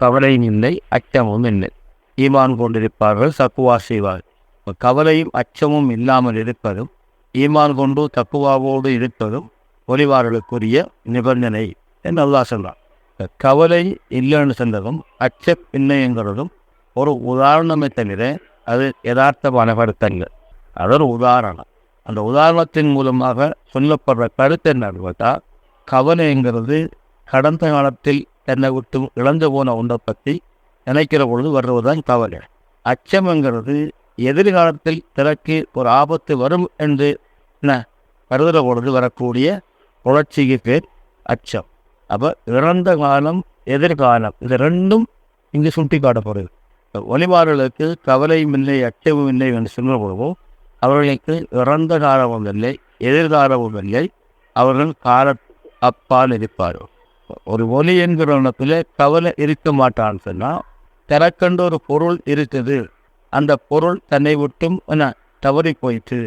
கவலையும் இல்லை அச்சமும் இல்லை. ஈமான் கொண்டிருப்பார்கள் தக்குவா செய்வார்கள். இப்போ கவலையும் அச்சமும் இல்லாமல் இருப்பதும் ஈமான் கொண்டு தக்குவாவோடு இருப்பதும் ஒளிவார்களுக்குரிய நிபந்தனை என்று அல்லாஹ் சொல்றான் கவலை இல்லைன்னு சொன்னதும் அச்சம் இல்லைங்கிறதும் ஒரு உதாரணமே தவிர அது யதார்த்தமான கருத்தங்கள் அது ஒரு உதாரணம். அந்த உதாரணத்தின் மூலமாக சொல்லப்படுற கருத்து என்னன்னு பார்த்தா கவலைங்கிறது கடந்த காலத்தில் என்னை விட்டு இழந்து போன ஒன்றை பற்றி நினைக்கிற பொழுது வருவதுதான் கவலை அச்சம்ங்கிறது எதிர்காலத்தில் திறக்கு ஒரு ஆபத்து வரும் என்று என்ன கருதுகிற பொழுது வரக்கூடிய உணர்ச்சிக்கு பேர் அச்சம். அப்போ இறந்த காலம் எதிர்காலம் இது ரெண்டும் இங்கு சுட்டி காட்டப்படுது ஒளிவாளர்களுக்கு கவலையும் இல்லை அச்சமும் இல்லை என்று சொல்கிற பொழுதும் அவர்களுக்கு இறந்த காலமும் இல்லை எதிர்காலமும் இல்லை. அவர்கள் கால அப்பால் இருப்பார்கள். ஒரு ஒலி என்கிற எண்ணத்தில் கவலை இருக்க மாட்டான்னு சொன்னால் தனக்கண்டு ஒரு பொருள் இருக்குது. அந்த பொருள் தன்னை விட்டும் என்ன தவறி போயிட்டு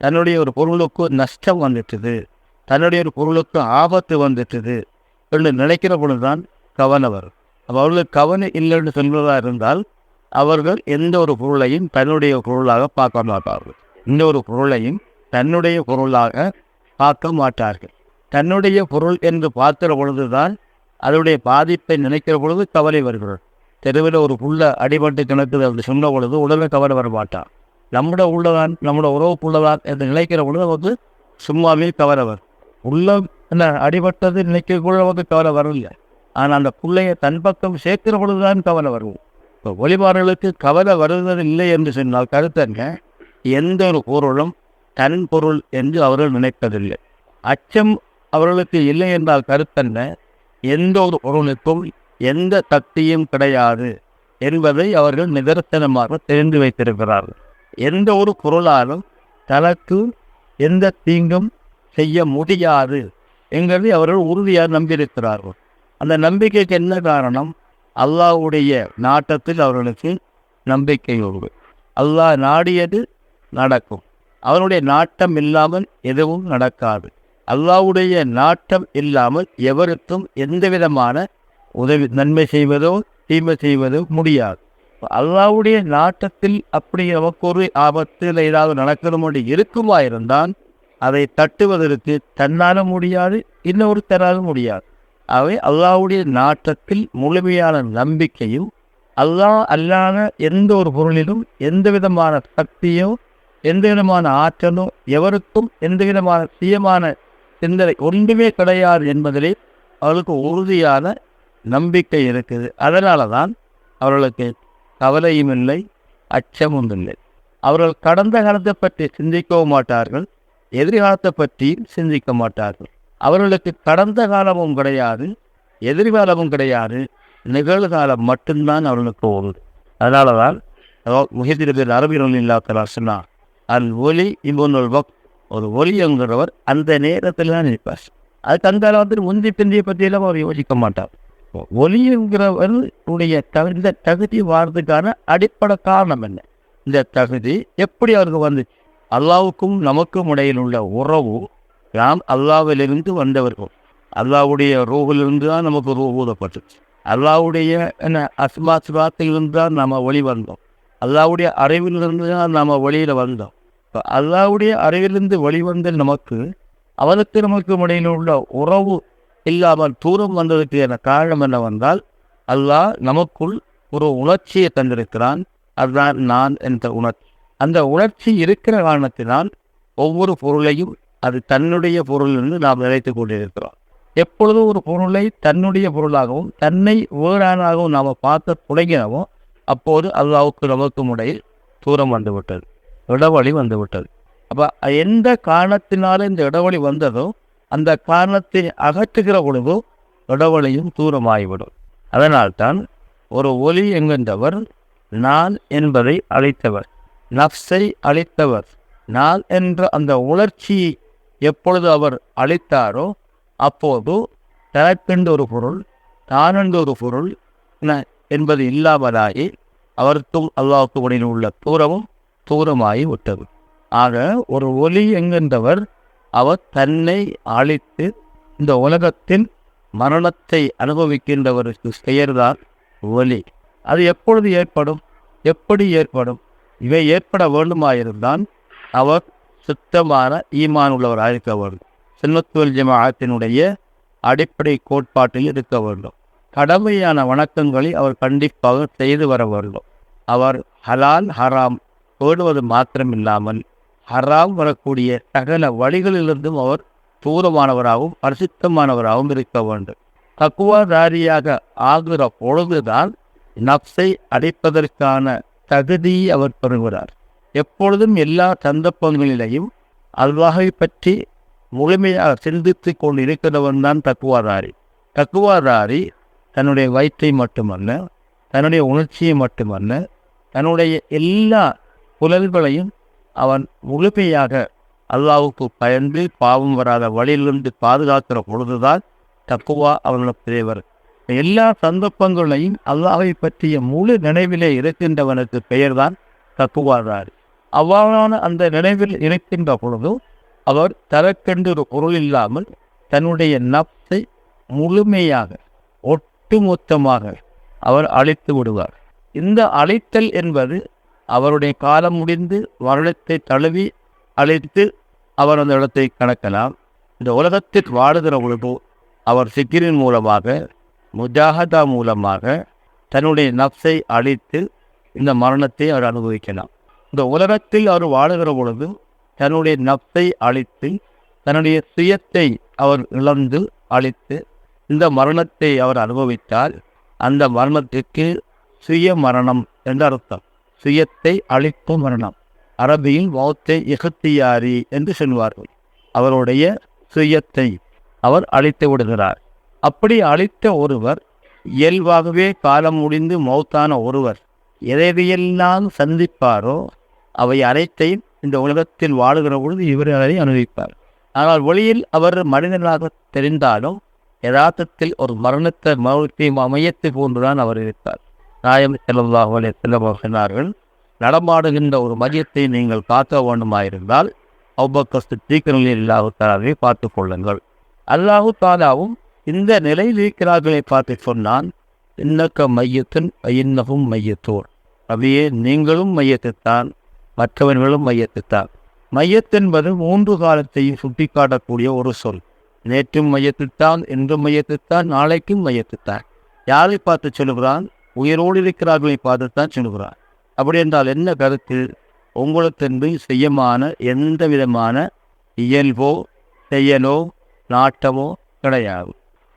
தன்னுடைய ஒரு பொருளுக்கு நஷ்டம் வந்துட்டுது தன்னுடைய ஒரு பொருளுக்கு ஆபத்து வந்துட்டுது என்று நினைக்கிற பொழுதுதான் கவலை வரும். அவர்களுக்கு கவலை இல்லைன்னு சொல்வதாக இருந்தால் அவர்கள் எந்த ஒரு பொருளையும் தன்னுடைய பொருளாக பார்க்க மாட்டார்கள். இந்த ஒரு பொருளையும் தன்னுடைய பொருளாக பார்க்க மாட்டார்கள். தன்னுடைய பொருள் என்று பார்க்கிற பொழுதுதான் அதனுடைய பாதிப்பை நினைக்கிற பொழுது கவலை வருகிறது. தெருவில் ஒரு புள்ள அடிபட்டு கிடக்குது அப்படி சொன்ன பொழுது உடனே கவலை வர மாட்டான் நம்முடைய உள்ளதான் நம்முடைய உறவு என்று நினைக்கிற பொழுது நமக்கு சும்மாவே கவலை வரும். உள்ள என்ன அடிபட்டது நினைக்கக்குள்ள நமக்கு கவலை வரல ஆனால் அந்த பிள்ளையை தன் பக்கம் சேர்க்கிற பொழுதுதான் கவலை வரும். இப்போ ஒளிபாடுகளுக்கு கவலை வருவது இல்லை என்று சொன்னால் கருத்தங்க எந்த ஒரு பொருளும் தன் பொருள் என்று அவர்கள் நினைப்பதில்லை. அச்சம் அவர்களுக்கு இல்லை என்றால் கருத்தன்ன எந்த ஒரு பொருளுக்கும் எந்த சக்தியும் கிடையாது என்பதை அவர்கள் நிதர்சனமாக தெரிந்து வைத்திருக்கிறார்கள். எந்த ஒரு பொருளாலும் தனக்கு எந்த தீங்கும் செய்ய முடியாது என்கிறதை அவர்கள் உறுதியாக நம்பியிருக்கிறார்கள். அந்த நம்பிக்கைக்கு என்ன காரணம்? அல்லாஹ்வுடைய நாட்டத்தில் அவர்களுக்கு நம்பிக்கை உண்டு. அல்லாஹ் நாடியது நடக்கும். அவனுடைய நாட்டம் இல்லாமல் எதுவும் நடக்காது. அல்லாஹ்வுடைய நாட்டம் இல்லாமல் எவருக்கும் எந்த விதமான உதவி நன்மை செய்வதோ தீமை செய்வதோ முடியாது. அல்லாவுடைய நாட்டத்தில் அப்படி நமக்கு ஒரு ஆபத்தில் ஏதாவது நடக்கணும்னு இருக்குமா இருந்தால் அதை தட்டுவதற்கு தன்னால முடியாது இன்னொரு தராலும் முடியாது. அவை அல்லாவுடைய நாட்டத்தில் முழுமையான நம்பிக்கையும் அல்லாஹ் அல்லாத எந்த ஒரு பொருளிலும் எந்த விதமான சக்தியோ எந்த விதமான ஆற்றலோ எவருக்கும் எந்த விதமான சுயமான சிந்தனை ஒன்றுமே கிடையாது என்பதிலே அவர்களுக்கு உறுதியான நம்பிக்கை இருக்குது. அதனால தான் அவர்களுக்கு கவலையும் இல்லை அச்சமும் இல்லை. அவர்கள் கடந்த காலத்தை பற்றி சிந்திக்கவும் மாட்டார்கள் எதிர்காலத்தை பற்றியும் சிந்திக்க மாட்டார்கள். அவர்களுக்கு கடந்த காலமும் கிடையாது எதிர்காலமும் கிடையாது நிகழ்காலம் மட்டும்தான் அவர்களுக்கு ஓடுது அதனால தான் முகிதிரபில் அரபிகள் இல்லாத்தலா சொன்னார் அல் ஒலி இவனுள் ஒரு ஒலி அந்த நேரத்தில் தான் நிற்பார் அதுக்கு அந்த காலத்தில் முந்தி பிந்திய பற்றியெல்லாம் அவர் யோசிக்க மாட்டார். ஒலி உடைய இந்த தகுதி வாழ்றதுக்கான அடிப்படை காரணம் என்ன? இந்த தகுதி எப்படி அவருக்கு வந்துச்சு அல்லாவுக்கும் நமக்கும் இடையில் உள்ள உறவு நாம் அல்லாவிலிருந்து வந்தவர்கள். அல்லாவுடைய ரூகிலிருந்து தான் நமக்கு ரூ ஊதப்பட்டுச்சு. அல்லாவுடைய என்ன அஸ்மா சிவாத்திலிருந்து தான் நாம் ஒளி வந்தோம். அல்லாவுடைய அறிவிலிருந்து தான் நாம் வெளியில் வந்தோம். இப்போ அல்லாவுடைய அறிவிலிருந்து வெளிவந்த நமக்கு அவனுக்கு நமக்கு இடையில் உள்ள உறவு இல்லாமல் தூரம் வந்ததுக்கு என காரணம் என்ன வந்தால் அல்லாஹ் நமக்குள் ஒரு உணர்ச்சியை தந்திருக்கிறான். அதுதான் நான் என்ற உணர்ச்சி அந்த உணர்ச்சி இருக்கிற காரணத்தினால் ஒவ்வொரு பொருளையும் அது தன்னுடைய பொருள் என்று நாம் நினைத்து கொண்டிருக்கிறோம். எப்பொழுதும் ஒரு பொருளை தன்னுடைய பொருளாகவும் தன்னை வேறானாகவும் நாம் பார்க்க தொடங்கினவோ அப்போது அல்லாவுக்கு நமக்கும் இடையில் தூரம் வந்துவிட்டது. இடவழி வந்துவிட்டது அப்போ எந்த காரணத்தினால இந்த இடைவெளி வந்ததோ அந்த காரணத்தை அகற்றுகிற பொழுதோ இடவழியும் தூரமாகிவிடும் அதனால்தான் ஒரு ஒலி என்கின்றவர் நான் என்பதை அழைத்தவர் நப்சை அழைத்தவர் நான் என்ற அந்த உணர்ச்சியை எப்பொழுது அவர் அழைத்தாரோ அப்போது தனக்கென்று ஒரு பொருள் தானென்று ஒரு பொருள் ந- என்பது இல்லாமலாகி அவருக்கும் அல்லாஹுக்கும் இடையில் உள்ள தூரமும் தூரமாகி விட்டது. ஆக ஒரு ஒலி என்கின்றவர் அவர் தன்னை அழித்து இந்த உலகத்தின் மரணத்தை அனுபவிக்கின்றவருக்கு செயல்தான் ஒலி. அது எப்பொழுது ஏற்படும்? எப்படி ஏற்படும்? இவை ஏற்பட வேண்டுமாயிருந்தால் அவர் சுத்தமான ஈமான் உள்ளவராக இருக்க வேண்டும். சின்னத்துவல் ஜமாஅத்தினுடைய அடிப்படை கோட்பாட்டில் இருக்க வேண்டும். கடமையான வணக்கங்களை அவர் கண்டிப்பாக செய்து வர வேண்டும். அவர் ஹலால் ஹராம் தேடுவது மாத்திரமில்லாமல் ஹராம் வரக்கூடிய சகல வழிகளிலிருந்தும் அவர் தூரமானவராகவும் பரிசுத்தமானவராகவும் இருக்க வேண்டும். தக்குவாதாரியாக ஆகிற பொழுதுதான் நப்சை அடைப்பதற்கான தகுதி அவர் பெறுகிறார். எப்பொழுதும் எல்லா சந்தர்ப்பங்களிலேயும் அல்வாகை பற்றி முழுமையாக சிந்தித்து கொண்டு இருக்கிறவன் தான் தக்குவாதாரி. தக்குவாதாரி தன்னுடைய வயிற்றை மட்டுமல்ல தன்னுடைய உணர்ச்சியை மட்டுமல்ல தன்னுடைய எல்லா புலல்களையும் அவன் முழுமையாக அல்லாவுக்கு பயந்து பாவம் வராத வழியிலிருந்து பாதுகாக்கிற பொழுதுதான் தக்குவா அவனுடைய வரும் எல்லா சந்தர்ப்பங்களையும் அல்லாவை பற்றிய முழு நினைவிலே இருக்கின்றவனுக்கு பெயர்தான் தக்குவாதார் அவ்வாறான அந்த நினைவில் இருக்கின்ற பொழுது அவர் தரக்கென்று ஒரு பொருள் இல்லாமல் தன்னுடைய நப்சை முழுமையாக ஒட்டுமொத்தமாக அவர் அழைத்து விடுவார். இந்த அழைத்தல் என்பது அவருடைய காலம் முடிந்து வருடத்தை தழுவி அழைத்து அவர் அந்த இடத்தை கணக்கலாம் இந்த உலகத்தில் வாழுகிற பொழுது அவர் சிக்கிரின் மூலமாக முஜாஹதா மூலமாக தன்னுடைய நப்சை அழித்து இந்த மரணத்தை அவர் அனுபவிக்கலாம். இந்த உலகத்தில் அவர் வாழுகிற பொழுது தன்னுடைய நப்சை அழித்து தன்னுடைய சுயத்தை அவர் இழந்து அழித்து இந்த மரணத்தை அவர் அனுபவித்தால் அந்த மரணத்திற்கு சுய மரணம் என்று அர்த்தம். சுயத்தை அழிக்கும் மரணம். அரபியில் மௌத்தை இகத்தியாரி என்று சொல்வார்கள். அவருடைய சுயத்தை அவர் அழித்து விடுகிறார். அப்படி அழித்த ஒருவர் இயல்பாகவே காலம் முடிந்து மௌத்தான ஒருவர் எதையெல்லாம் சந்திப்பாரோ அவை அனைத்தையும் இந்த உலகத்தில் வாழுகிற பொழுது இவர் அதை அனுபவிப்பார். ஆனால் ஒளியில் அவர் மனிதனாக தெரிந்தாலும் யதார்த்தத்தில் ஒரு மரணத்தை மௌத்தை மையத்தை போன்றுதான் அவர் இருப்பார். நாயம் செல்லல்லாஹ் செல்லம் சொன்னார்கள் நடமாடுகின்ற ஒரு மையத்தை நீங்கள் காக்க வேண்டுமாயிருந்தால் அவ்வக்கஸ்து தீக்கநிலையில் இல்லாஹு தாலாவை பார்த்து கொள்ளுங்கள். அல்லாஹு தாலாவும் இந்த நிலையில் இருக்கிறார்களை பார்த்து சொன்னான் இன்னக்க மையத்தின் இன்னகும் மையத்தோர். அவையே நீங்களும் மையத்தைத்தான் மற்றவர்களும் மையத்தைத்தான். மையத்தென்பது மூன்று காலத்தையும் சுட்டிக்காட்டக்கூடிய ஒரு சொல். நேற்றும் மையத்துத்தான் இன்றும் மையத்துத்தான் நாளைக்கும் மையத்துத்தான். யாரை பார்த்து சொல்கிறான் உயிரோடு இருக்கிறார்களை பார்த்துத்தான் சொல்லுகிறான் அப்படி என்றால் என்ன கருத்து உங்களுக்கென்று செய்யமான எந்த விதமான இயல்போ செயலோ நாட்டமோ கிடையாது.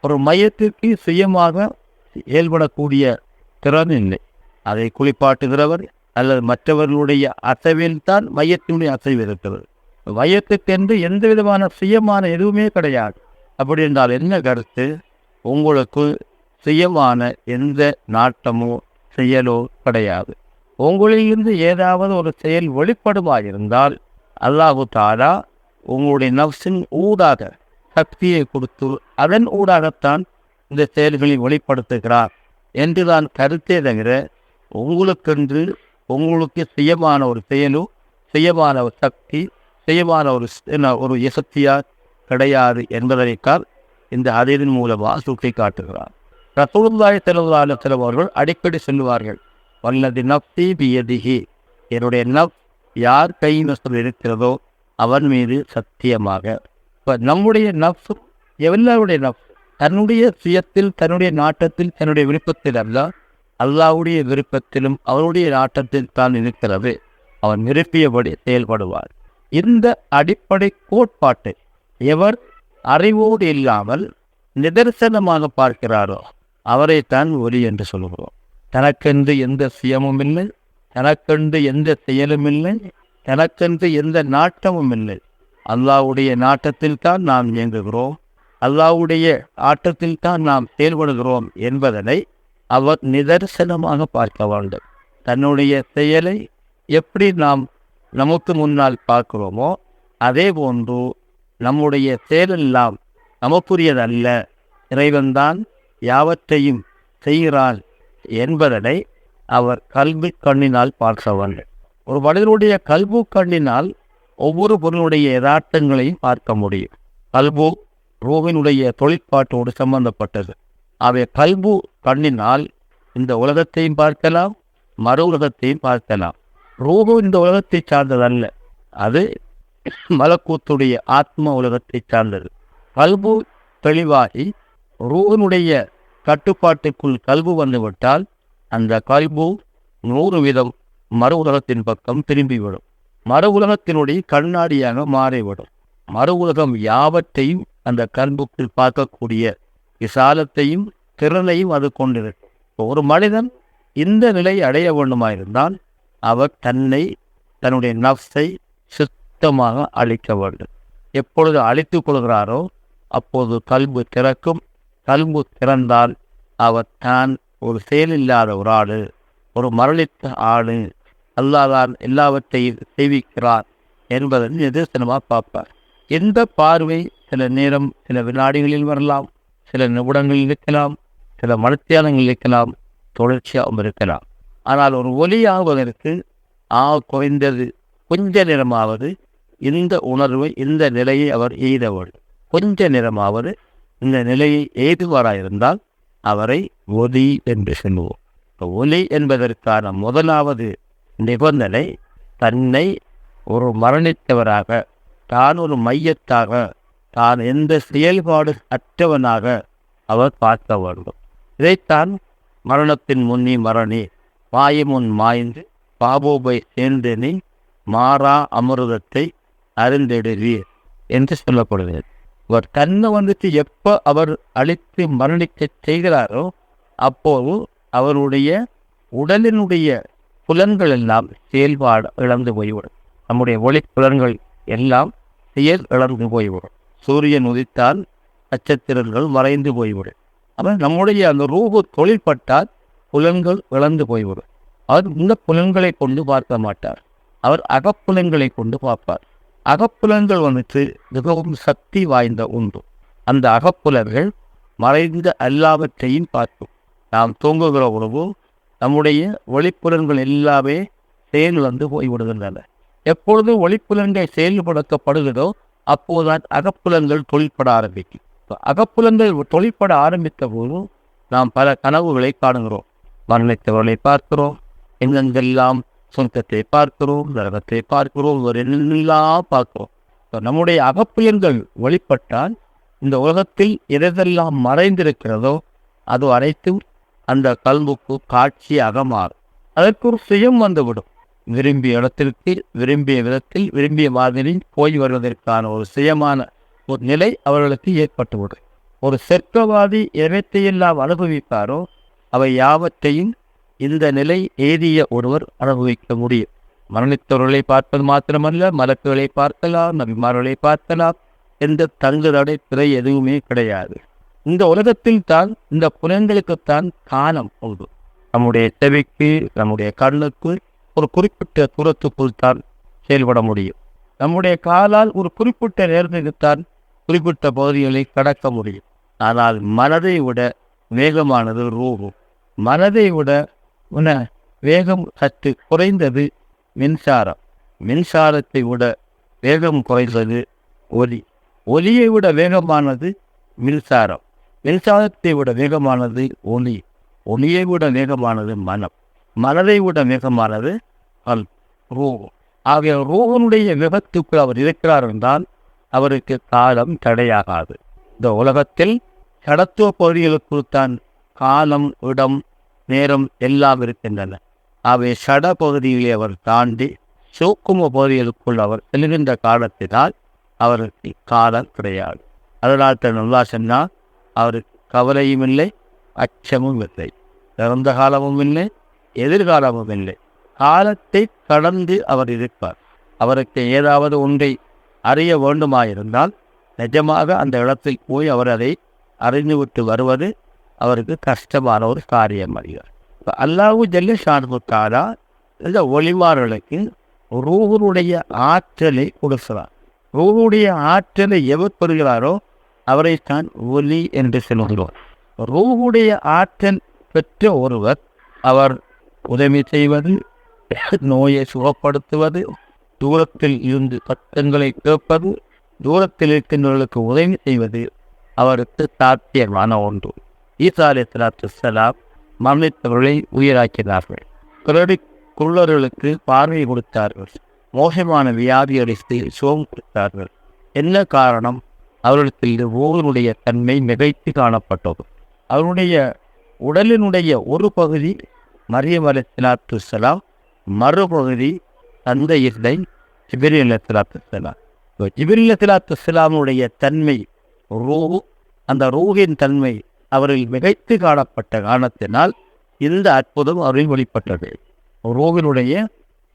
ஒரு மையத்திற்கு சுயமாக செயல்படக்கூடிய திறன் இல்லை. அதை குளிப்பாட்டுகிறவர் அல்லது மற்றவர்களுடைய அசைவில்தான் மையத்தினுடைய அசைவு இருக்கிறது. மையத்துக்கென்று எந்த விதமான சுயமான எதுவுமே கிடையாது. அப்படி என்றால் என்ன கருத்து? உங்களுக்கு சுயமான எந்த நாட்டமோ செயலோ கிடையாது. உங்களிலிருந்து ஏதாவது ஒரு செயல் வெளிப்படுமாயிருந்தால் அல்லாஹு தாரா உங்களுடைய நப்சின் ஊடாக சக்தியை கொடுத்து அதன் ஊடாகத்தான் இந்த செயல்களை வெளிப்படுத்துகிறார் என்று தான் கருத்தே தவிர உங்களுக்கென்று உங்களுக்கு சுயமான ஒரு செயலோ சுயமான ஒரு சக்தி சுயமான ஒரு என்ன ஒரு இசக்தியா கிடையாது என்பதனைக்கால் இந்த அதிரின் மூலமாக சுட்டி காட்டுகிறார் ரசூலுல்லாய் ஸல்லல்லாஹு அலைஹி அவர்கள் அடிக்கடி சொல்லுவார்கள் வல்லதி நப்தி பியதிகி என்னுடைய நப் யார் கைவசம் இருக்கிறதோ அவன் மீது சத்தியமாக. இப்போ நம்முடைய நப்சு எல்லாருடைய நப் தன்னுடைய சுயத்தில் தன்னுடைய நாட்டத்தில் தன்னுடைய விருப்பத்தில் அல்ல அல்லாவுடைய விருப்பத்திலும் அவருடைய நாட்டத்தில் தான் இருக்கிறது. அவன் விரும்பியபடி செயல்படுவார் இந்த அடிப்படை கோட்பாட்டை எவர் அறிவோடு இல்லாமல் நிதர்சனமாக பார்க்கிறாரோ அவரைத்தான் ஒலி என்று சொல்கிறோம் தனக்கென்று எந்த சுயமும் இல்லை தனக்கென்று எந்த செயலும் இல்லை தனக்கென்று எந்த நாட்டமும் இல்லை. அல்லாவுடைய நாட்டத்தில் தான் நாம் இயங்குகிறோம் அல்லாவுடைய ஆட்டத்தில் தான் நாம் செயல்படுகிறோம் என்பதனை அவர் நிதர்சனமாக பார்க்க வேண்டும். தன்னுடைய செயலை எப்படி நாம் நமக்கு முன்னால் பார்க்கிறோமோ அதே போன்று நம்முடைய செயலெல்லாம் நமக்குரியதல்ல. இறைவன்தான் யாவற்றையும் செய்கிறான் என்பதனை அவர் கல்வி கண்ணினால் பார்த்தவன். ஒரு மனிதனுடைய கல்பு கண்ணினால் ஒவ்வொரு பொருளுடைய யதார்த்தங்களையும் பார்க்க முடியும். கல்பு ரூவினுடைய தொழிற்பாட்டோடு சம்பந்தப்பட்டது. அவை கல்பு கண்ணினால் இந்த உலகத்தையும் பார்க்கலாம் மறு உலகத்தையும் பார்க்கலாம். ரூபு இந்த உலகத்தை சார்ந்ததல்ல. அது மலக்கூத்துடைய ஆத்ம உலகத்தை சார்ந்தது. கல்பு தெளிவாகி ரூகனுடைய கட்டுப்பாட்டுக்குள் கல்பு வந்துவிட்டால் அந்த கல்பு நூறு வீதம் மறு உலகத்தின் பக்கம் திரும்பிவிடும். மறு உலகத்தினுடைய கண்ணாடியாக மாறிவிடும். மறு உலகம் யாவற்றையும் அந்த கல்புக்குள் பார்க்கக்கூடிய விசாலத்தையும் திறனையும் அது கொண்டிருக்கும். ஒரு மனிதன் இந்த நிலை அடைய வேண்டுமாயிருந்தால் அவர் தன்னை தன்னுடைய நஃப்ஸை சுத்தமாக அழிக்க வேண்டும். எப்பொழுது அழித்துக் கொள்கிறாரோ அப்போது கல்பு திறக்கும் கல்பு திறந்தால் அவர் தான் ஒரு செயலில்லாத ஒரு ஆடு ஒரு மரளித்த ஆடு. அல்லாதான் எல்லாவற்றையும் செய்விக்கிறார் என்பதை நிதர்சனமாக பார்ப்பார். எந்த பார்வை சில நேரம் சில வினாடிகளில் வரலாம் சில நிமிடங்களில் இருக்கலாம் சில மனத்தியானங்கள் இருக்கலாம் தொடர்ச்சியாகவும் இருக்கலாம். ஆனால் ஒரு ஒலியாவதற்கு ஆ குறைந்தது கொஞ்ச நேரமாவது இந்த உணர்வை இந்த நிலையை அவர் எய்தவள். கொஞ்ச நேரமாவது இந்த நிலையை ஏதுவாராயிருந்தால் அவரை ஒலி என்று சொல்லுவோம். ஒலி என்பதற்கான முதலாவது நிபந்தனை தன்னை ஒரு மரணித்தவராக தான் ஒரு மையத்தாக தான் எந்த செயல்பாடு அற்றவனாக அவர் பார்க்க வேண்டும். இதைத்தான் மரணத்தின் முன்னி மரணி மாயமுன் மாய்ந்து பாபோபை சேர்ந்தெனி மாறா அமிர்தத்தை அறிந்திடுவீர் என்று சொல்லப்படுகிறது. அவர் தன்னை வந்துட்டு எப்போ அவர் அழித்து மரணிக்க செய்கிறாரோ அப்போது அவருடைய உடலினுடைய புலன்கள் எல்லாம் செயல்பாடு இழந்து போய்விடும். நம்முடைய ஒளி புலன்கள் எல்லாம் செயல் இழந்து போய்விடும். சூரியன் உதித்தால் நட்சத்திரங்கள் மறைந்து போய்விடும். அப்புறம் நம்முடைய அந்த ரூபு தொழில்பட்டால் புலன்கள் இழந்து போய்விடும். அவர் இந்த புலன்களை கொண்டு பார்க்க மாட்டார். அவர் அகப்புலன்களை கொண்டு பார்ப்பார். அகப்புலன்கள் வந்துட்டு மிகவும் சக்தி வாய்ந்த உண்டு அந்த அகப்புலன்கள் மறைந்த எல்லாவற்றையும் பார்க்கும். நாம் தூங்குகிற உணவு நம்முடைய ஒளிப்புலன்கள் எல்லாமே செயலிழந்து போய்விடுகின்றன. எப்பொழுது ஒளிப்புலன்கள் செயல்படுத்தப்படுகிறதோ அப்போதுதான் அகப்புலன்கள் தொழிற்பட ஆரம்பிக்கும். அகப்புலன்கள் தொழிற்பட ஆரம்பித்த போது நாம் பல கனவுகளை காணுகிறோம். மரணித்தவர்களை பார்க்கிறோம். எங்கெங்கெல்லாம் சொர்க்கத்தை பார்க்கிறோம் நரகத்தை பார்க்கிறோம் ஒரு எல்லாம் பார்க்கிறோம். இப்ப நம்முடைய அகப்புலன்கள் வழிபட்டால் இந்த உலகத்தில் எதெல்லாம் மறைந்திருக்கிறதோ அது அனைத்தும் அந்த கல்வுக்கு காட்சியாக மாறும் அதற்கு ஒரு சுயம் வந்துவிடும். விரும்பிய இடத்திற்கு விரும்பிய விதத்தில் விரும்பிய மாதிரி போய் வருவதற்கான ஒரு சுயமான ஒரு நிலை அவர்களுக்கு ஏற்பட்டுவிடும். ஒரு செர்க்கவாதி எவற்றையெல்லாம் அனுபவிப்பாரோ அவை யாவற்றையும் இந்த நிலை ஏறிய ஒருவர் அனுபவிக்க முடியும். மரணித்தவர்களை பார்ப்பது மாத்திரமல்ல மலக்குகளை பார்க்கலாம் நபிமார்களை பார்க்கலாம். எந்த தங்குதடை பிறை எதுவுமே கிடையாது. இந்த உலகத்தில் தான் இந்த புலன்களுக்குத்தான் காலம் உண்டு. நம்முடைய செவிக்கு நம்முடைய கண்ணுக்கு ஒரு குறிப்பிட்ட தூரத்துக்குள் தான் செயல்பட முடியும். நம்முடைய காலால் ஒரு குறிப்பிட்ட நேரத்துக்குத்தான் குறிப்பிட்ட பகுதிகளை கடக்க முடியும். ஆனால் மனதை விட வேகமானது ரூபம் மனதை விட உன வேகம் சற்று குறைந்தது மின்சாரம். மின்சாரத்தை விட வேகம் குறைந்தது ஒலி. ஒலியை விட வேகமானது மின்சாரம். மின்சாரத்தை விட வேகமானது ஒலி. ஒலியை விட வேகமானது மனம். மனதை விட வேகமானது அல் ரூபம் ஆகிய ரூபனுடைய விபத்துக்குள் அவர் இருக்கிறார் என்றால் அவருக்கு காலம் தடையாகாது. இந்த உலகத்தில் கடத்துவ பகுதிகளுக்குள் தான் காலம் இடம் நேரம் எல்லாம் இருக்கின்றன. அவை சட பகுதியிலே அவர் தாண்டி சூக்கும பகுதிகளுக்குள் அவர் செல்கின்ற காலத்தினால் அவருக்கு காலம் கிடையாது. அதனால் தன் நல்லா சொன்னால் அவருக்கு கவலையும் இல்லை அச்சமும் இல்லை. இறந்த காலமும் இல்லை எதிர்காலமும் இல்லை. காலத்தை கடந்து அவர் இருப்பார். அவருக்கு ஏதாவது ஒன்றை அறிய வேண்டுமாயிருந்தால் நிஜமாக அந்த இடத்தில் போய் அவர் அதை அறிந்துவிட்டு வருவது அவருக்கு கஷ்டமான ஒரு காரியம் அறிவார் இப்போ அல்லாஹு ஜல்ல ஷானுக்காரா இந்த ஒளிமார்களுக்கு ரூஹனுடைய ஆற்றலை கொடுக்கிறார் ரூஹுடைய ஆற்றலை எவர் பெறுகிறாரோ அவரைத்தான் ஒலி என்று சொல்கிறோம் ரூஹுடைய ஆற்றல் பெற்ற ஒருவர் அவர் உதவி செய்வது நோயை சுகப்படுத்துவது தூரத்தில் இருந்து சத்தங்களை கேட்பது தூரத்தில் இருக்கின்றவர்களுக்கு உதவி செய்வது அவருக்கு சாத்தியமான ஒன்று ஈசா அலி சலாத்து சலாம் மரணித்தவர்களை உயிராக்கினார்கள். பிறடி குள்ளர்களுக்கு பார்வை கொடுத்தார்கள். மோசமான வியாதி அடித்து சோம் கொடுத்தார்கள். என்ன காரணம்? அவர்களுக்கு ஓவனுடைய தன்மை மிகைத்து காணப்பட்டது. அவருடைய உடலினுடைய ஒரு பகுதி மரியம் அலிஸ்லாத்து சலாம் மறுபகுதி தந்தை இல்லை ஜிபிரி அலிஸ்லாத்து சலாம் ஜிபிரி அலிஸ்லாத்து சலாமுடைய தன்மை ரூ அந்த ரூகின் தன்மை அவரில் மிகைத்து காணப்பட்ட காரணத்தினால் இந்த அற்புதம் அவரில் வெளிப்பட்டது. ரூகினுடைய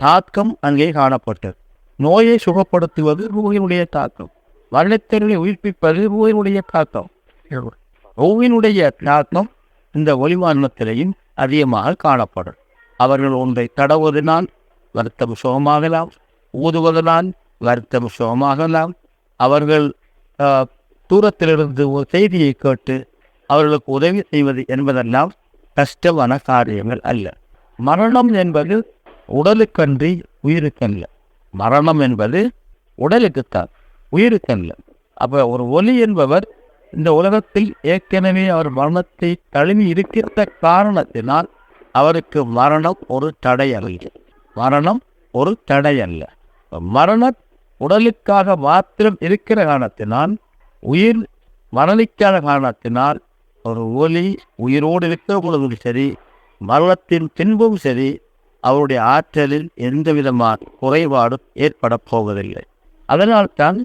தாக்கம் அங்கே காணப்பட்டது. நோயை சுகப்படுத்துவது ரூகினுடைய தாக்கம். மரணத்தினை உயிர்ப்பிப்பது ரூகினுடைய தாக்கம். ரூகினுடைய தாக்கம் இந்த ஒளிவானத்திலையும் அதிகமாக காணப்படும். அவர்கள் ஒன்றை தடவுவதனால் வருத்தம் சுகமாகலாம் ஊதுவதனால் வருத்தம் சுகமாகலாம். அவர்கள் தூரத்திலிருந்து ஒரு செய்தியை கேட்டு அவர்களுக்கு உதவி செய்வது என்பதெல்லாம் கஷ்டமான காரியங்கள் அல்ல. மரணம் என்பது உடலுக்கன்றி உயிருக்கல்ல. மரணம் என்பது உடலுக்குத்தான் உயிருக்கல்ல. அப்போ ஒரு ஒலி என்பவர் இந்த உலகத்தில் ஏற்கனவே அவர் மரணத்தை தழுவி இருக்கின்ற காரணத்தினால் அவருக்கு மரணம் ஒரு தடை அல்ல. மரணம் ஒரு தடை அல்ல. மரண உடலுக்காக மாத்திரம் இருக்கிற காரணத்தினால் உயிர் மரணிக்காத காரணத்தினால் ஒரு ஒலி உயிரோடு இருக்கிற பொழுதும் சரி மரணத்தின் பின்பும் சரி அவருடைய ஆற்றலில் எந்த விதமான குறைபாடும் ஏற்பட போவதில்லை. அதனால்தான்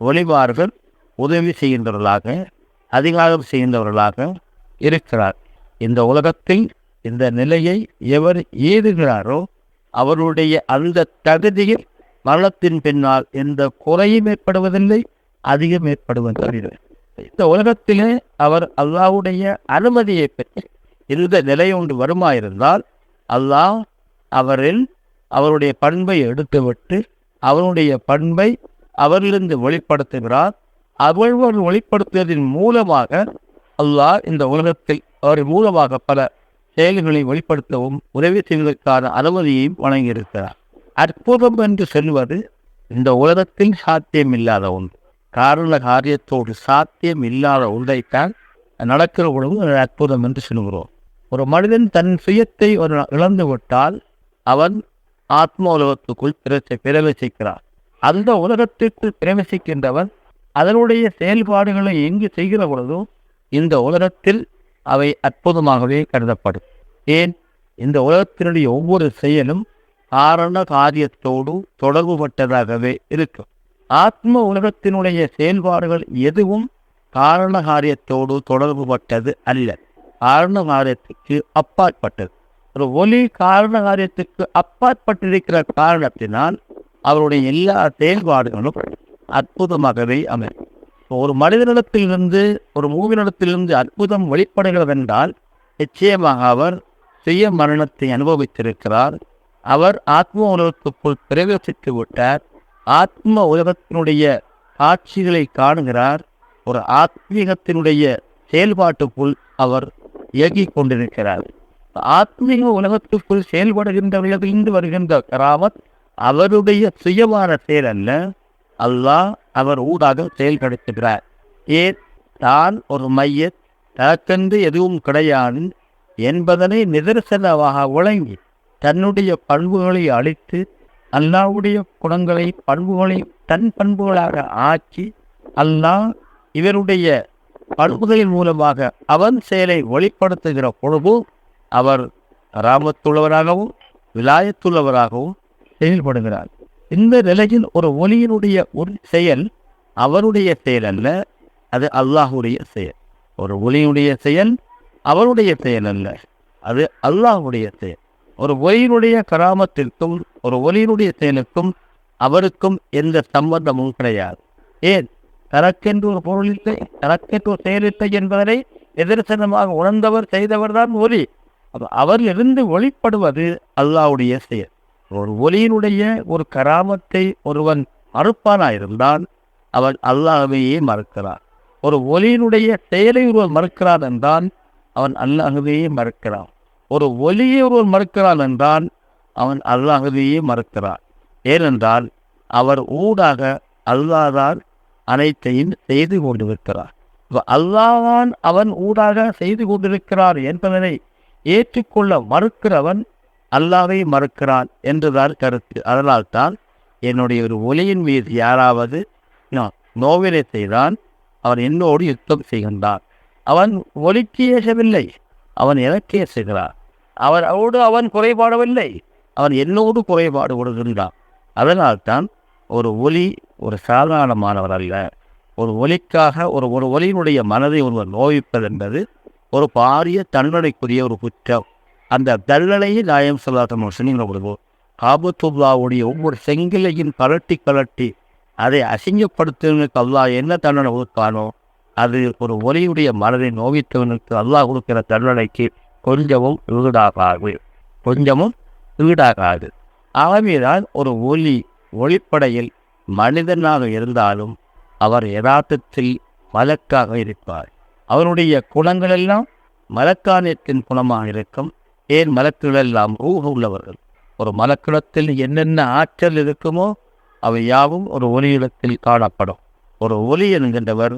ஒளிவார்கள் உதவி செய்கின்றவர்களாக அதிகாரம் செய்கின்றவர்களாக இருக்கிறார். இந்த உலகத்தில் இந்த நிலையை எவர் ஏறுகிறாரோ அவருடைய அந்த தகுதியில் மரணத்தின் பின்னால் எந்த குறையும் ஏற்படுவதில்லை அதிகம் ஏற்படுவதில்லை. இந்த உலகத்திலே அவர் அல்லாஹ்வுடைய அனுமதியை பெற்று இந்த நிலை ஒன்று வருமாயிருந்தால் அல்லாஹ் அவரில் அவருடைய பண்பை எடுத்துவிட்டு அவருடைய பண்பை அவரிலிருந்து வெளிப்படுத்துகிறார். அவர் வெளிப்படுத்துவதன் மூலமாக அல்லாஹ் இந்த உலகத்தில் அவர் மூலமாக பல செயல்களை வெளிப்படுத்தவும் உதவி செய்வதற்கான அனுமதியையும் வழங்கியிருக்கிறார். அற்புதம் என்று சொல்வது இந்த உலகத்தில் சாத்தியம் இல்லாத ஒன்று. காரண காரியத்தோடு சாத்தியம் இல்லாத ஒன்றைத்தான் நடக்கிற உணவு அற்புதம் என்று சொல்கிறோம் ஒரு மனிதன் தன் சுயத்தை ஒரு இழந்து விட்டால் அவன் ஆத்ம உலகத்துக்குள் பிரச்ச பிரவேசிக்கிறான். அந்த உலகத்திற்குள் பிரவேசிக்கின்றவன் அதனுடைய செயல்பாடுகளை எங்கு செய்கிற பொழுதோ இந்த உலகத்தில் அவை அற்புதமாகவே கருதப்படும். ஏன்? இந்த உலகத்தினுடைய ஒவ்வொரு செயலும் காரண காரியத்தோடு தொடர்புபட்டதாகவே இருக்கும். ஆத்ம உலகத்தினுடைய செயல்பாடுகள் எதுவும் காரண காரியத்தோடு தொடர்புபட்டது அல்ல. காரண காரியத்துக்கு அப்பாற்பட்டது. ஒரு ஒலி காரண காரியத்துக்கு அப்பாற்பட்டிருக்கிற காரணத்தினால் அவருடைய எல்லா செயல்பாடுகளும் அற்புதமாகவே அமையும். ஒரு மனிதனிடத்திலிருந்து ஒரு மூவினிடத்திலிருந்து அற்புதம் வெளிப்படுகிறது என்றால் நிச்சயமாக அவர் சுய மரணத்தை அனுபவித்திருக்கிறார். அவர் ஆத்ம உலகத்துக்குள் பிரவேசித்து விட்டார் ஆத்ம உலகத்தினுடைய காட்சிகளை காணுகிறார். ஒரு ஆத்மீகத்தினுடைய செயல்பாட்டுக்குள் அவர் இயங்கிக் கொண்டிருக்கிறார். ஆத்மீக உலகத்துக்குள் செயல்படுகின்றவர்களிலிருந்து வருகின்ற கராமத் அவருடைய சுயமான செயல் அல்ல. அல்லாஹ் அவர் ஊடாக செயல்படுத்துகிறார். ஏன்? தான் ஒரு மைய தனக்கென்று எதுவும் கிடையாது என்பதனை நிதர்சனமாக விளங்கி தன்னுடைய பண்புகளை அழித்து அல்லாவுடைய குணங்களை பண்புகளை தன் பண்புகளாக ஆக்கி அல்லாஹ் இவருடைய பண்புகளின் மூலமாக அவன் செயலை வெளிப்படுத்துகிற பொழுது அவர் ராமத்துள்ளவராகவும் விலாயத்துள்ளவராகவும் செயல்படுகிறார். இந்த நிலையில் ஒரு ஒலியினுடைய ஒரு செயல் அவருடைய செயல் அல்ல அது அல்லாஹுடைய செயல். ஒரு ஒலியினுடைய செயல் அவருடைய செயல் அல்ல அது அல்லாஹுடைய செயல். ஒரு ஒலியினுடைய கராமத்திற்கும் ஒரு ஒலியினுடைய செயலுக்கும் அவருக்கும் எந்த சம்பந்தமும் கிடையாது. ஏன்? தனக்கென்று ஒரு பொருள் இல்லை தனக்கென்று ஒரு செயல் இல்லை என்பதனை எதிர்சனமாக உணர்ந்தவர் செய்தவர் தான் ஒலி. அவரிலிருந்து ஒளிப்படுவது அல்லாஹ்வுடைய செயல். ஒரு ஒலியினுடைய ஒரு கராமத்தை ஒருவன் மறுப்பானாயிருந்தால் அவன் அல்லாஹவையே மறுக்கிறான். ஒரு ஒலியினுடைய செயலை ஒருவன் மறுக்கிறான் என்றால் அவன் அல்லாஹ்வையே மறுக்கிறான். ஒரு ஒலியை ஒருவர் மறுக்கிறான் என்றால் அவன் அல்லாஹதையே மறுக்கிறான். ஏனென்றால் அவர் ஊடாக அல்லாதான் அனைத்தையும் செய்து கொண்டிருக்கிறார். இப்போ அல்லாதான் அவன் ஊடாக செய்து கொண்டிருக்கிறார் என்பதனை ஏற்றுக்கொள்ள மறுக்கிறவன் அல்லாவை மறுக்கிறான் என்றுதான் கருத்து. அதனால்தான் என்னுடைய ஒரு ஒலியின் மீது யாராவது நான் நோவினை செய்தான் அவன் என்னோடு யுத்தம் செய்கின்றான். அவன் ஒலிக்கு ஏசவில்லை அவன் எனக்கு ஏசுகிறான் அவரோடு அவன் குறைபாடவில்லை. அவன் என்னோடு குறைபாடு கொடுக்கின்றான் அதனால்தான் ஒரு ஒலி ஒரு சாதாரணமானவர் அல்ல. ஒரு ஒலிக்காக ஒரு ஒரு ஒலியினுடைய மனதை ஒருவர் நோவிப்பது என்பது ஒரு பாரிய தண்டனைக்குரிய ஒரு குற்றம். அந்த தண்டனையை நாயம் சொல்லாத்தம் சொன்னீங்க பொழுது காபத்துல்லாவுடைய ஒவ்வொரு செங்கிலையும் கலட்டி கலட்டி அதை அசிங்கப்படுத்துவனுக்கு அல்லாஹ் என்ன தண்டனை கொடுத்தானோ அது ஒரு ஒலியுடைய மனதை நோவித்தவனுக்கு அல்லாஹ் கொடுக்கிற தண்டனைக்கு கொஞ்சமும் ஈடாகாது. கொஞ்சமும் ஈடாகாது. ஆகவேதான் ஒரு ஒலி ஒளிப்படையில் மனிதனாக இருந்தாலும் அவர் யதார்த்தத்தில் மலக்காக இருப்பார். அவருடைய குணங்களெல்லாம் மலக்கானியத்தின் குணமாக இருக்கும். ஏன் மலக்குகளெல்லாம் ஊக உள்ளவர்கள்? ஒரு மலக்குளத்தில் என்னென்ன ஆற்றல் இருக்குமோ அவை யாவும் ஒரு ஒலியிடத்தில் காணப்படும். ஒரு ஒளி என்கின்றவர்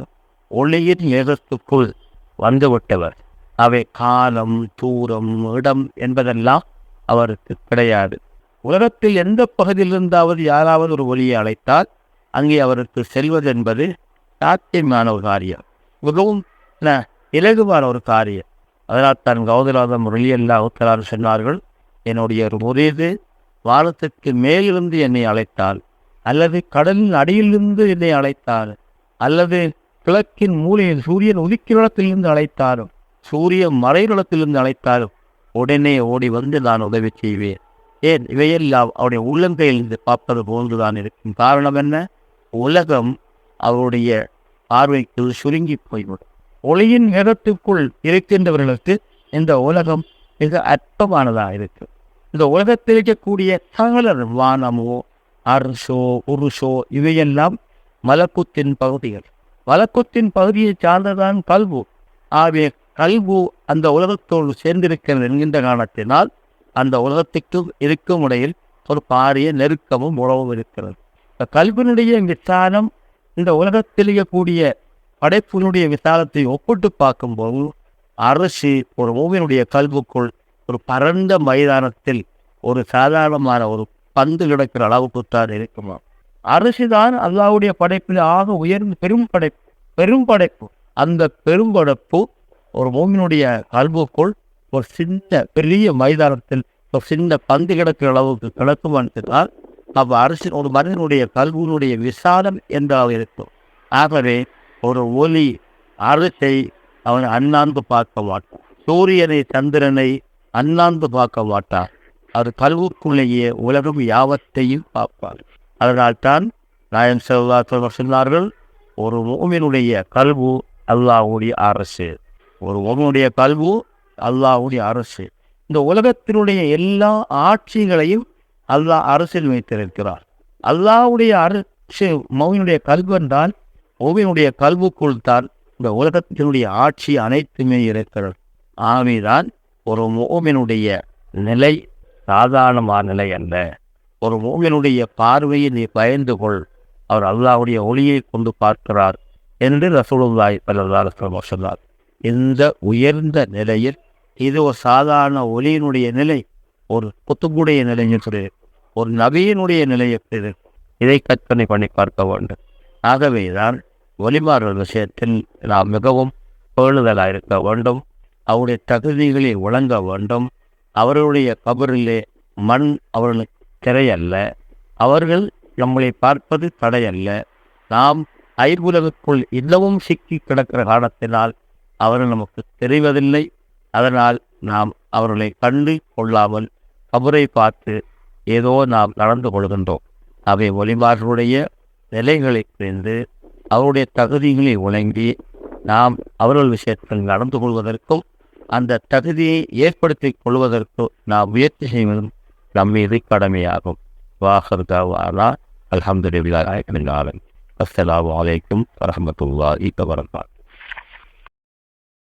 ஒளியின் ஏகத்துக்குள் வந்துவிட்டவர். அவை காலம் தூரம் இடம் என்பதெல்லாம் அவருக்கு கிடையாது. உலகத்தில் எந்த பகுதியிலிருந்தாவது யாராவது ஒரு ஒளியை அழைத்தால் அங்கே அவருக்கு செல்வது என்பது சாத்தியமான ஒரு காரியம். மிகவும் ந- இலகுவான ஒரு காரியம். அதனால் தான் கௌதலாதம் முரளியல்லா உத்தரார் சொன்னார்கள் என்னுடைய ஒரு முறியது வானத்திற்கு மேலிருந்து என்னை அழைத்தால் அல்லது கடலின் அடியிலிருந்து என்னை அழைத்தால் அல்லது கிழக்கின் மூலையில் சூரியன் உதிக்கிடத்திலிருந்து அழைத்தாலும் சூரிய மறைநிலத்திலிருந்து அழைத்தாலும் உடனே ஓடி வந்து நான் உதவி செய்வேன். ஏன்? இவையெல்லாம் அவருடைய உள்ளங்கையில் இருந்து பார்ப்பது போன்றுதான் இருக்கும். காரணம் என்ன? உலகம் அவருடைய பார்வைக்கு சுருங்கி போய்விடும். ஒளியின் நிறத்துக்குள் இருக்கின்றவர்களுக்கு இந்த உலகம் மிக அற்பமானதாக இருக்கு. இந்த உலகத்தில் இருக்கக்கூடிய சகல வானமோ அரசோ உருஷோ இவையெல்லாம் மலக்குத்தின் பகுதிகள். மலக்குத்தின் பகுதியை சார்ந்ததான் கல்வு. ஆகவே கல்வு அந்த உலகத்தோடு சேர்ந்திருக்கிறது என்கின்ற காரணத்தினால் அந்த உலகத்துக்கும் இருக்கும் இடையில் ஒரு பாரிய நெருக்கமும் உறவும் இருக்கிறது. இந்த கல்வினுடைய விசாரம் இந்த உலகத்திலேயே கூடிய படைப்பினுடைய விசாரத்தை ஒப்பிட்டு பார்க்கும்போது அரசு ஒரு ஓவியனுடைய கல்வுக்குள் ஒரு பரந்த மைதானத்தில் ஒரு சாதாரணமான ஒரு பந்து கிடக்கிற அளவுக்கு தான் இருக்குமா? அரசுதான் அல்லாவுடைய படைப்பில் ஆக உயர்ந்த பெரும் படைப்பு பெரும் படைப்பு. அந்த பெரும் படைப்பு ஒரு மூமினுடைய கல்வுக்குள் ஒரு சின்ன பெரிய மைதானத்தில் ஒரு சின்ன பந்து கிடக்கிற அளவுக்கு கிடக்குமானால் அவ் அரசின் ஒரு மனிதனுடைய கல்வியினுடைய விசாலம் என்றாக இருக்கும். ஆகவே ஒரு ஒலி அரசை அவன் அண்ணாந்து பார்க்க மாட்டான். சூரியனை சந்திரனை அண்ணாந்து பார்க்க மாட்டான். அது கல்வுக்குள்ளேயே உலகம் யாவத்தையும் பார்ப்பார் அதனால்தான் நாயம் செல்வா சொன்னார்கள் ஒரு மூமினுடைய கல்வு அல்லாவுடைய அரசு. ஒரு மூமினுடைய கல்வு அல்லாஹ்வுடைய அரசு. இந்த உலகத்தினுடைய எல்லா ஆட்சிகளையும் அல்லாஹ் அரசில் வைத்திருக்கிறார். அல்லாஹுடைய அரசு மௌனுடைய கல்வு என்றால் மௌவினுடைய கல்வுக்குள் தான் இந்த உலகத்தினுடைய ஆட்சி அனைத்துமே இருக்கிறது. ஆமைதான் ஒரு மோமினுடைய நிலை சாதாரணமான நிலை அல்ல. ஒரு மூவினுடைய பார்வையை நீ பயந்து கொள். அவர் அல்லாவுடைய ஒளியை கொண்டு பார்க்கிறார் என்று ரசூலுல்லாய் ஸல்லல்லாஹு அலைஹி சொன்னார். இந்த உயர்ந்த நிலையில் இது ஒரு சாதாரண ஒளியினுடைய நிலை ஒரு புத்துக்குடைய நிலை என்று ஒரு நபியினுடைய நிலை எப்படி இதை. கற்பனை பண்ணி பார்க்க வேண்டும். ஆகவேதான் ஒளிமாறுதல் விஷயத்தில் நாம் மிகவும் பேணுதலாக இருக்க வேண்டும். அவருடைய தகுதிகளை வழங்க வேண்டும். அவர்களுடைய கபரிலே மண் அவர்களுக்கு திரையல்ல. அவர்கள் நம்மளை பார்ப்பது தடையல்ல. நாம் ஐர்வுலகுக்குள் இன்னமும் சிக்கி கிடக்கிற காரணத்தினால் அவர்கள் நமக்கு தெரிவதில்லை. அதனால் நாம் அவர்களை கண்டு கொள்ளாமல் கபரை பார்த்து ஏதோ நாம் நடந்து கொள்கின்றோம். அவை ஒளிமார்களுடைய நிலைகளை புரிந்து அவருடைய தகுதிகளை உணங்கி நாம் அவர்கள் விஷயத்தில் நடந்து கொள்வதற்கும் அந்த தகுதியை ஏற்படுத்திக் கொள்வதற்கும் நாம் முயற்சி செய்வதும் நம் மீது கடமையாகும். வாஹர் தாவானா அஸ்லாம் வலைக்கம் ஆலமீன். அஸ்ஸலாமு அலைக்கும்